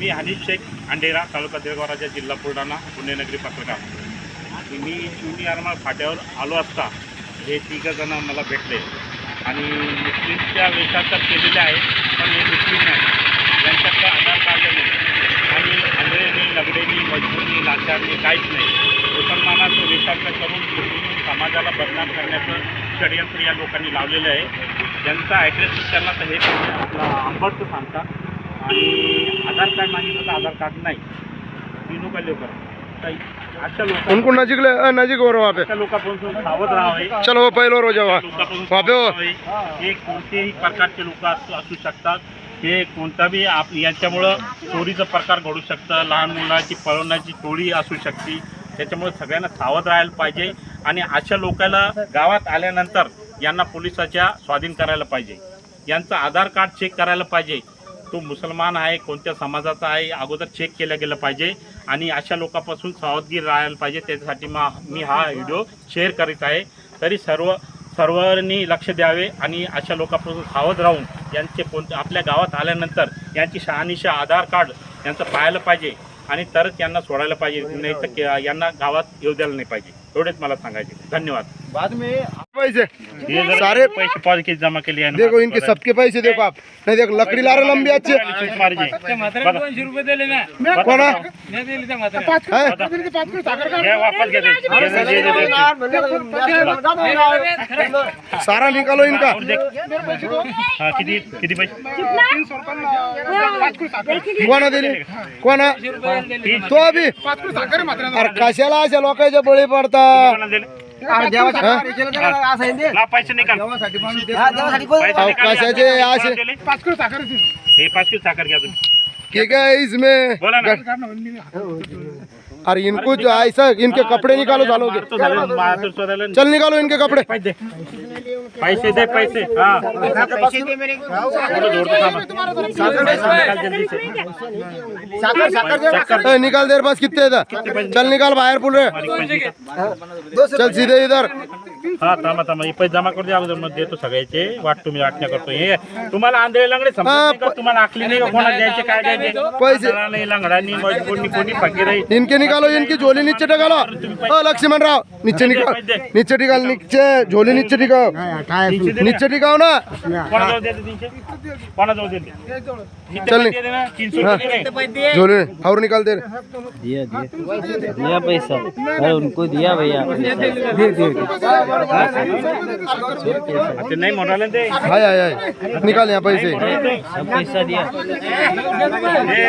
मी हनीफ शेख अंडेरा तालुका देवगाव जिल्हा बुलढाणा पुण्यनगरी पत्रकार. मी शिवनी आरमाळ फाट्यावर आलो असता हे तिघं जण मला भेटले. आणि मुस्लिमच्या वेशात तर केलेले आहे पण हे मुस्लिम नाही. यांच्याकडे आधार कार्ड नाही. आणि आंधळेनी लगडेनी मजबूरनी लाचारणी काहीच नाही. मुसलमानाचं वेशांतर करून मुस्लिम समाजाला बदनाम करण्याचं षडयंत्र या लोकांनी लावलेलं आहे. त्यांचा ॲड्रेस त्यांना तर हे आपला आंबटचं सांगतात. आणि आधार कार्ड मागितलं तर आधार कार्ड नाही. तीनों का लेकर तर अशा लोक उनको नजीक ले अ, नजीक हो रहा वहाँ पे अशा लोकांपासून सावध राहावे. चलो पहले रोज लोकांपासून वहाँ पे हो हे कोणतेही प्रकारचे लोक असू असू शकतात. हे कोणता बी आप यांच्यामुळं चोरीचं प्रकार घडू शकतं. लहान मुलाची पळवण्याची टोळी असू शकते. त्याच्यामुळे सगळ्यांना सावध राहायला पाहिजे आणि अशा लोकांना गावात आल्यानंतर यांना पोलिसाच्या स्वाधीन करायला पाहिजे. यांचं आधार कार्ड चेक करायला पाहिजे. तो मुसलमान आहे कोणत्या समाजाचा आहे अगोदर चेक केलं गेलं पाहिजे आणि अशा लोकांपासून सावधगिरी राहायला पाहिजे. त्याच्यासाठी मा मी हा व्हिडिओ शेअर करीत आहे. तरी सर्व सर्वांनी लक्ष द्यावे आणि अशा लोकांपासून सावध राहून यांचे कोणते आपल्या गावात आल्यानंतर यांची शहानिशा आधार कार्ड यांचं पाहायला पाहिजे आणि तरच यांना सोडायला पाहिजे. नाही तर यांना गावात येऊ द्यायला नाही पाहिजे. एवढेच मला सांगायचे. धन्यवाद. बाद में पैसे। हे जर सारे पैसे पाच केजी जमा केले आहे ना. देखो इनके सबके पैसे देखो आप। नहीं देखो लकड़ी ला रहे लंबी अच्छी। चूक मारजी. बघा. दोनशे रुपये दिले ना कोण आहे? नाही दिले त्या म्हाताऱ्या. है? घ्या, वापस घ्या ते. घ्या, घ्या, घ्या, घ्या. सारा निकालो इनका। और देख. हा, किती किती पैसे? कोणा दिली कोणा तीस. तो अभी अरे कशाला अशा लोकांचे बळी पडता। ला पैसे निकाल. पैसे अहो, निकाल. कशाचे? असे दिले? हे पाच किलो साखर घ्या तुम्ही. ठीक है इसमें बोला ना. अरे इनको जो ऐसा इनके कपड़े निकालो चालोगे मारतो झालं, मारतो शोधायला. चल निकालो इनके कपड़े। पैसे दे पैसे दे पैसे। हा। थोडं जोडतो थांबा. पैसे निकाल जल्दी से. साखर ए, निकाल देर पास कितने था चल निकाल बाहर पुल रहे पैसे घे. चल सीधे इधर। हा थांबा थांबा. हे पैसे जमा करू द्या अगोदर मग देतो सगळ्याचे. वाटतो मी वाटण्या करतो. हे तुम्हाला आंधळे लंगडे समजत हा, नाही का? तुम्हाला आखली नाही का? कोणाला द्यायचे काय द्यायचे? पैसे. नाही लंगडानी मजबूरनी कोणी फकीर आहे. इनके निकालो इनकी झोली नीचे टिकालो. ओ लक्ष्मण राव नीचे निकाल नीचे टिकाल नीचे झोली नीचे टिकाओ तीनशे दे. ना. नीचे टिकाओ ना. कोणाजवळ द्यायचे तीनशे? कोणाजवळ देते? किती चल पैसे दे ना? तीनशे रुपये दे. रे. झोली और निकाल दे दिया दिया. दिया पैसा. अरे उनको दिया भैया. ते नाही म्हणाले ते हाय हाय हाय। निकाल यहाँ पैसे सब पैसा दिया। हे